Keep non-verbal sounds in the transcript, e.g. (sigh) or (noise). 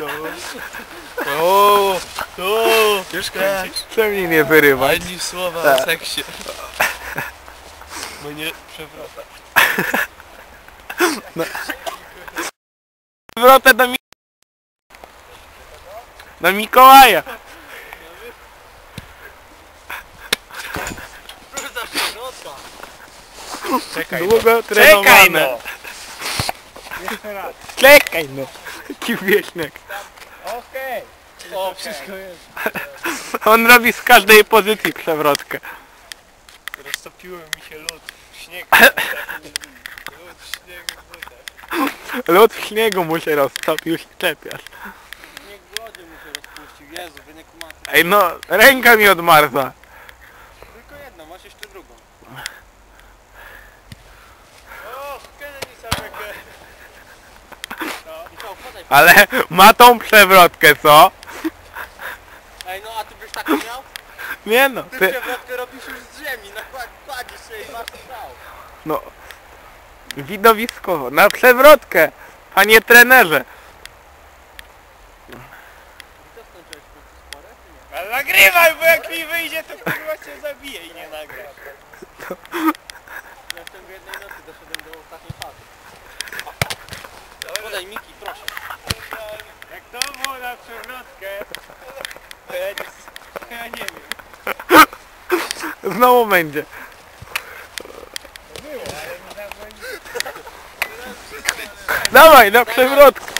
Dobry. O, o, Już kończysz? mnie nie wyrywać? Ani słowa Tak. o seksie. Mnie przewrota. Wrotę do mi... Do Mikołaja. Czekaj. Długo trenowane. Jeszcze raz. Czekaj no. (laughs) Taki wieśniak. Okej. O, Wszystko jest. (laughs) On robi z każdej pozycji przewrotkę. Roztopiły mi się lód. Śnieg. (laughs) Lód, śnieg w butach. Lód w śniegu mu się roztopił, się czepiasz. Grodzie mu się rozpuścił. Jezu, wy nie kumacie. Ej no, ręka mi odmarza. Ale ma tą przewrotkę, co? Ej, no a ty byś tak miał? Nie no, Ty ty... przewrotkę robisz już z ziemi. Nakład, kładziesz się i masz strzał. No... Widowiskowo, na przewrotkę, a nie trenerze. I co skończyłeś w końcu czy nie? Ale nagrywaj, bo jak mi wyjdzie, to kurwa cię zabije i nie nagrasz. (laughs) Ja nie wiem. Znowu będzie. Dawaj, na przewrotkę.